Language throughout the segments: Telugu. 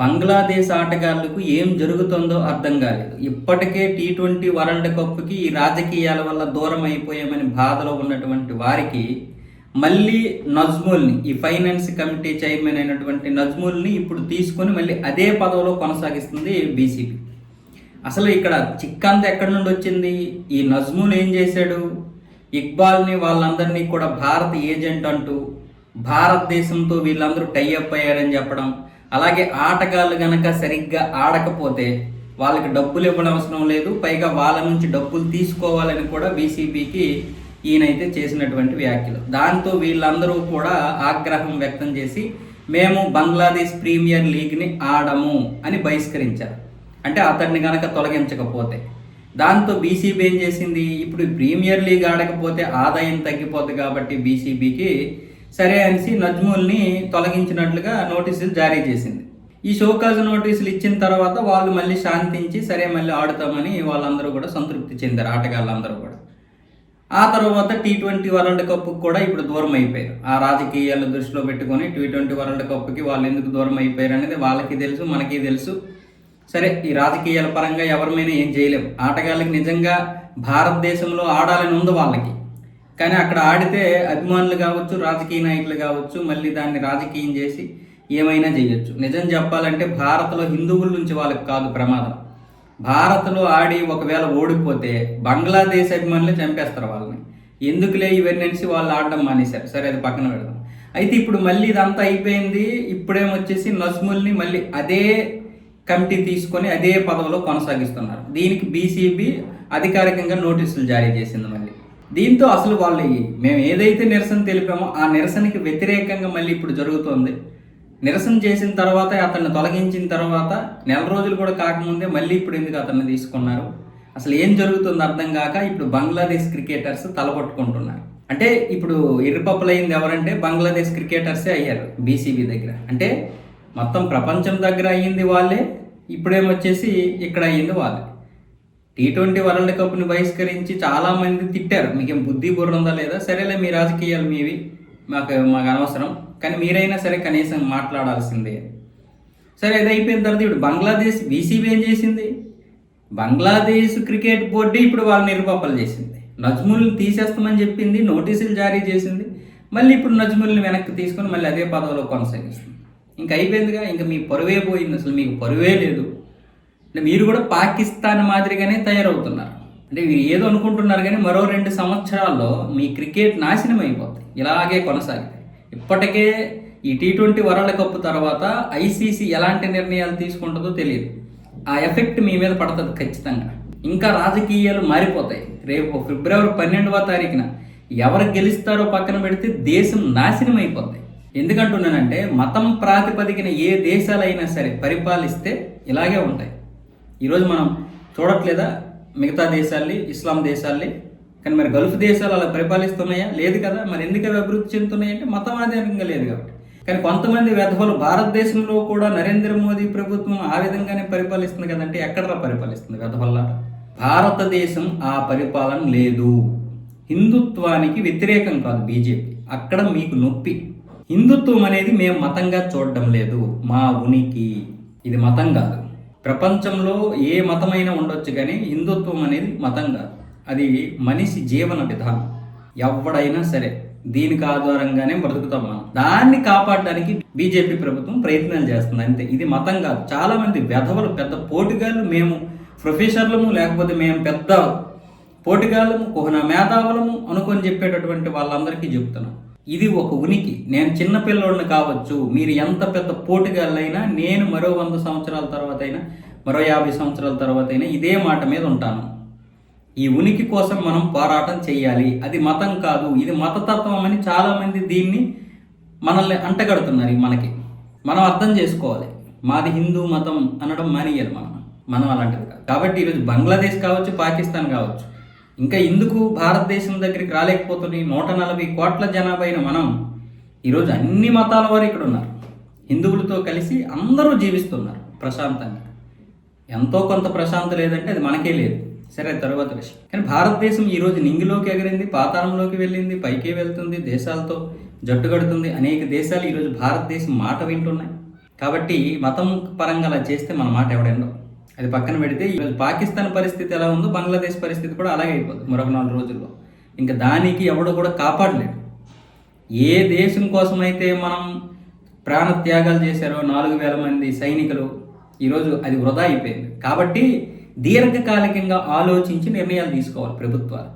బంగ్లాదేశ్ ఆటగాళ్ళకు ఏం జరుగుతుందో అర్థం కాలేదు. ఇప్పటికే టీ ట్వంటీ వరల్డ్ కప్కి ఈ రాజకీయాల వల్ల దూరం అయిపోయామని బాధలో ఉన్నటువంటి వారికి మళ్ళీ నజ్ముల్ని ఈ ఫైనాన్స్ కమిటీ చైర్మన్ అయినటువంటి నజ్ముల్ని ఇప్పుడు తీసుకొని మళ్ళీ అదే పదవిలో కొనసాగిస్తుంది బీసీపీ అసలు ఇక్కడ చిక్కంత ఎక్కడి నుండి వచ్చింది? ఈ నజ్ముల్ ఏం చేశాడు? ఇక్బాల్ని వాళ్ళందరినీ కూడా భారత ఏజెంట్ అంటూ భారతదేశంతో వీళ్ళందరూ టైఅప్ అయ్యారని చెప్పడం అలాగే ఆటగాళ్ళు గనక సరిగ్గా ఆడకపోతే వాళ్ళకి డబ్బులు ఇవ్వడం అవసరం లేదు. పైగా వాళ్ళ నుంచి డబ్బులు తీసుకోవాలని కూడా బీసీబీకి ఈయనైతే చేసినటువంటి వ్యాఖ్యలు. దాంతో వీళ్ళందరూ కూడా ఆగ్రహం వ్యక్తం చేసి మేము బంగ్లాదేశ్ ప్రీమియర్ లీగ్ని ఆడము అని బహిష్కరించారు. అంటే అతన్ని కనుక తొలగించకపోతే. దాంతో బీసీబీ ఏం చేసింది? ఇప్పుడు ప్రీమియర్ లీగ్ ఆడకపోతే ఆదాయం తగ్గిపోతుంది కాబట్టి బీసీబీకి సరే అనేసి నజ్ముల్ని తొలగించినట్లుగా నోటీసులు జారీ చేసింది. ఈ షోకాజ్ నోటీసులు ఇచ్చిన తర్వాత వాళ్ళు మళ్ళీ శాంతించి సరే మళ్ళీ ఆడుతామని వాళ్ళందరూ కూడా సంతృప్తి చెందారు ఆటగాళ్ళందరూ కూడా. ఆ తర్వాత టీ ట్వంటీ వరల్డ్ కప్ కూడా ఇప్పుడు దూరం అయిపోయారు. ఆ రాజకీయాలు దృష్టిలో పెట్టుకొని టీ ట్వంటీ వరల్డ్ కప్కి వాళ్ళు ఎందుకు దూరం అయిపోయారు అనేది వాళ్ళకి తెలుసు మనకి తెలుసు. సరే ఈ రాజకీయాల పరంగా ఎవరిమైనా ఏం చేయలేం. ఆటగాళ్ళకి నిజంగా భారతదేశంలో ఆడాలని ఉంది వాళ్ళకి. కానీ అక్కడ ఆడితే అభిమానులు కావచ్చు రాజకీయ నాయకులు కావచ్చు మళ్ళీ దాన్ని రాజకీయం చేసి ఏమైనా చేయొచ్చు. నిజం చెప్పాలంటే భారత్లో హిందువుల నుంచి వాళ్ళకి కాదు ప్రమాదం. భారత్లో ఆడి ఒకవేళ ఓడిపోతే బంగ్లాదేశ్ అభిమానులు చంపేస్తారు వాళ్ళని. ఎందుకులే ఇవన్నీ అనేసి వాళ్ళు ఆడడం మానేశారు. సరే అది పక్కన పెడదాం. అయితే ఇప్పుడు మళ్ళీ ఇదంతా అయిపోయింది. ఇప్పుడేమొచ్చేసి నజ్ముల్ని మళ్ళీ అదే కమిటీ తీసుకొని అదే పదవిలో కొనసాగిస్తున్నారు. దీనికి బీసీబీ అధికారికంగా నోటీసులు జారీ చేసింది మళ్ళీ. దీంతో అసలు వాళ్ళు మేము ఏదైతే నిరసన తెలిపామో ఆ నిరసనకి వ్యతిరేకంగా మళ్ళీ ఇప్పుడు జరుగుతోంది. నిరసన చేసిన తర్వాత అతన్ని తొలగించిన తర్వాత నెల రోజులు కూడా కాకముందే మళ్ళీ ఇప్పుడు ఎందుకు అతన్ని తీసుకున్నారు? అసలు ఏం జరుగుతుందో అర్థం కాక ఇప్పుడు బంగ్లాదేశ్ క్రికెటర్స్ తలపట్టుకుంటున్నారు. అంటే ఇప్పుడు ఇరుపప్పులైంది ఎవరంటే బంగ్లాదేశ్ క్రికెటర్సే అయ్యారు బీసీబీ దగ్గర. అంటే మొత్తం ప్రపంచం దగ్గర అయ్యింది వాళ్ళే ఇప్పుడేమొచ్చేసి ఇక్కడ అయ్యింది వాళ్ళే. టీ ట్వంటీ వరల్డ్ కప్ని బహిష్కరించి చాలామంది తిట్టారు. మీకేం బుద్ధి బుర్ర ఉందా లేదా? సరేలే మీ రాజకీయాలు మీవి. మాకు మాకు అనవసరం. కానీ మీరైనా సరే కనీసం మాట్లాడాల్సిందే. సరే అది అయిపోయిన తర్వాత ఇప్పుడు బంగ్లాదేశ్ బీసీబీ ఏం చేసింది? బంగ్లాదేశ్ క్రికెట్ బోర్డు ఇప్పుడు వాళ్ళని నిరుపాపలు చేసింది. నజ్ముల్ని తీసేస్తామని చెప్పింది నోటీసులు జారీ చేసింది. మళ్ళీ ఇప్పుడు నజ్ముల్ని వెనక్కి తీసుకొని మళ్ళీ అదే పదవిలో కొనసాగిస్తుంది. ఇంకా అయిపోయిందిగా? ఇంకా మీ పరువే పోయింది. అసలు మీకు పరువే లేదు. అంటే మీరు కూడా పాకిస్తాన్ మాదిరిగానే తయారవుతున్నారు. అంటే మీరు ఏదో అనుకుంటున్నారు కానీ మరో రెండు సంవత్సరాల్లో మీ క్రికెట్ నాశనం అయిపోతుంది ఇలాగే కొనసాగితే. ఇప్పటికే ఈ టీ ట్వంటీ వరల్డ్ కప్ తర్వాత ఐసీసీ ఎలాంటి నిర్ణయాలు తీసుకుంటుందో తెలియదు. ఆ ఎఫెక్ట్ మీ మీద పడుతుంది ఖచ్చితంగా. ఇంకా రాజకీయాలు మారిపోతాయి. రేపు ఫిబ్రవరి పన్నెండవ తారీఖున ఎవరు గెలుస్తారో పక్కన పెడితే దేశం నాశనం అయిపోతాయి ఎందుకంటున్నానంటే మతం ప్రాతిపదికన ఏ దేశాలైనా సరే పరిపాలిస్తే ఇలాగే ఉంటాయి. ఈరోజు మనం చూడట్లేదా? మిగతా దేశాల్ని ఇస్లాం దేశాల్ని? కానీ మరి గల్ఫ్ దేశాలు అలా పరిపాలిస్తున్నాయా? లేదు కదా. మరి ఎందుకు అవి అభివృద్ధి చెందుతున్నాయి అంటే మతం ఆధారంగా లేదు కాబట్టి. కానీ కొంతమంది వెధవలు భారతదేశంలో కూడా నరేంద్ర మోదీ ప్రభుత్వం ఆ విధంగానే పరిపాలిస్తుంది కదంటే ఎక్కడరా పరిపాలిస్తుంది వెధవల్లా భారతదేశం ఆ పరిపాలన లేదు. హిందుత్వానికి వ్యతిరేకం కాదు బీజేపీ. అక్కడ మీకు నొప్పి. హిందుత్వం అనేది మేము మతంగా చూడడం లేదు. మా ఉనికి. ఇది మతం కాదు. ప్రపంచంలో ఏ మతమైనా ఉండొచ్చు కానీ హిందుత్వం అనేది మతం కాదు. అది మనిషి జీవన విధానం. ఎవడైనా సరే దీనికి ఆధారంగానే బ్రతుకుతాం మనం. దాన్ని కాపాడడానికి బీజేపీ ప్రభుత్వం ప్రయత్నాలు చేస్తుంది. అంతే. ఇది మతం కాదు. చాలామంది వెధవలు పెద్ద పోటుగాళ్ళు మేము ప్రొఫెసర్లము లేకపోతే మేము పెద్ద పోటుగాళ్ళము కుహన మేధావులము అనుకొని చెప్పేటటువంటి వాళ్ళందరికీ చెప్తున్నాం. ఇది ఒక ఉనికి. నేను చిన్నపిల్లోడిని కావచ్చు మీరు ఎంత పెద్ద పోటుగాళ్ళైనా నేను మరో వంద సంవత్సరాల తర్వాత అయినా మరో యాభై సంవత్సరాల తర్వాత అయినా ఇదే మాట మీద ఉంటాను. ఈ ఉనికి కోసం మనం పోరాటం చేయాలి అది మతం కాదు. ఇది మతతత్వం అని చాలామంది దీన్ని మనల్ని అంటగడుతున్నారు మనకి. మనం అర్థం చేసుకోవాలి. మాది హిందూ మతం అనడం మానేయాలి మనం. మనం అలాంటిది కాదు. కాబట్టి ఈరోజు బంగ్లాదేశ్ కావచ్చు పాకిస్తాన్ కావచ్చు ఇంకా ఎందుకు భారతదేశం దగ్గరికి రాలేకపోతున్నాయి నూట నలభై కోట్ల జనాభా అయిన మనం ఈరోజు అన్ని మతాల వారు ఇక్కడ ఉన్నారు. హిందువులతో కలిసి అందరూ జీవిస్తున్నారు ప్రశాంతంగా. ఎంతో కొంత ప్రశాంత లేదంటే అది మనకే లేదు. సరే తర్వాత విషయం. కానీ భారతదేశం ఈరోజు నింగిలోకి ఎగిరింది పాతాళంలోకి వెళ్ళింది పైకి వెళ్తుంది దేశాలతో జట్టు కడుతుంది. అనేక దేశాలు ఈరోజు భారతదేశం మాట వింటున్నాయి. కాబట్టి మతం పరంగా అలా చేస్తే మన మాట ఎవడెండో అది పక్కన పెడితే ఈరోజు పాకిస్తాన్ పరిస్థితి ఎలా ఉందో బంగ్లాదేశ్ పరిస్థితి కూడా అలాగే అయిపోతుంది మరొక నాలుగు రోజుల్లో. ఇంకా దానికి ఎవడు కూడా కాపాడలేడు. ఏ దేశం కోసమైతే మనం ప్రాణ త్యాగాలు చేశారో నాలుగు వేల మంది సైనికులు ఈరోజు అది వృధా అయిపోయింది. కాబట్టి దీర్ఘకాలికంగా ఆలోచించి నిర్ణయాలు తీసుకోవాలి ప్రభుత్వాలు.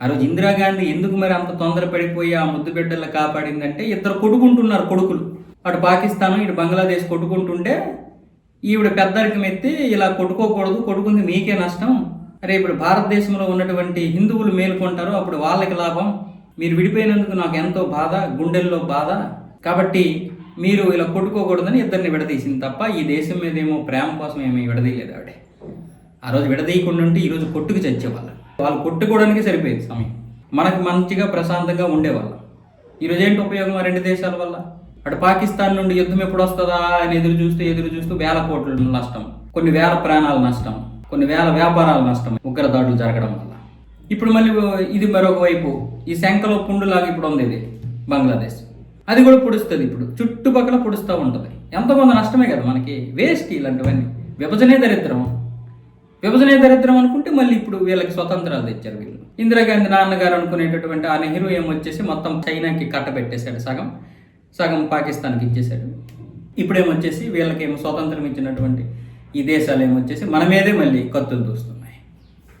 ఆ రోజు ఇందిరాగాంధీ ఎందుకు మరి అంత తొందరపడిపోయి ఆ ముద్దు బిడ్డలు కాపాడిందంటే ఇద్దరు కొడుకుంటున్నారు కొడుకులు. అటు పాకిస్తాన్ ఇటు బంగ్లాదేశ్ కొట్టుకుంటుంటే ఈవిడ పెద్దరికం ఎత్తి ఇలా కొట్టుకోకూడదు కొట్టుకుంది మీకే నష్టం. అరే ఇప్పుడు భారతదేశంలో ఉన్నటువంటి హిందువులు మేలుకుంటారు అప్పుడు వాళ్ళకి లాభం. మీరు విడిపోయినందుకు నాకు ఎంతో బాధ గుండెల్లో బాధ. కాబట్టి మీరు ఇలా కొట్టుకోకూడదని ఇద్దరిని విడదీసింది తప్ప ఈ దేశం మీద ఏమో ప్రేమ కోసం ఏమీ విడదీయలేదు ఆవిడ. ఆ రోజు విడదీయకుండా ఉంటే ఈరోజు కొట్టుకు చచ్చేవాళ్ళు. వాళ్ళు కొట్టుకోవడానికి సరిపోయేది సమయం. మనకు మంచిగా ప్రశాంతంగా ఉండేవాళ్ళం. ఈరోజు ఏంటి ఉపయోగం ఆ రెండు దేశాల వల్ల? అటు పాకిస్తాన్ నుండి యుద్ధం ఎప్పుడు వస్తుందా అని ఎదురు చూస్తూ ఎదురు చూస్తూ వేల కోట్ల నష్టం. కొన్ని వేల ప్రాణాల నష్టం కొన్ని వేల వ్యాపారాల నష్టం ఉగ్ర దాడులు జరగడం వల్ల. ఇప్పుడు మళ్ళీ ఇది మరొక వైపు. ఈ శంఖలో పుండులాగా ఇప్పుడు ఉంది ఇది బంగ్లాదేశ్. అది కూడా పొడుస్తుంది ఇప్పుడు. చుట్టుపక్కల పొడుస్తూ ఉంటుంది. ఎంతమంది నష్టమే కదా మనకి. వేస్ట్ ఇలాంటివన్నీ. విభజనే దరిద్రం. విభజనే దరిద్రం అనుకుంటే మళ్ళీ ఇప్పుడు వీళ్ళకి స్వతంత్రాలు తెచ్చారు వీళ్ళు. ఇందిరాగాంధీ నాన్నగారు అనుకునేటటువంటి ఆ నెహ్రూ ఏమొచ్చేసి మొత్తం చైనాకి కట్టబెట్టేశాడు సగం. సగం పాకిస్తాన్కి ఇచ్చేశాడు. ఇప్పుడేమొచ్చేసి వీళ్ళకేమో స్వతంత్రం ఇచ్చినటువంటి ఈ దేశాలు ఏమొచ్చేసి మన మీదే మళ్ళీ కత్తులు దూస్తున్నాయి.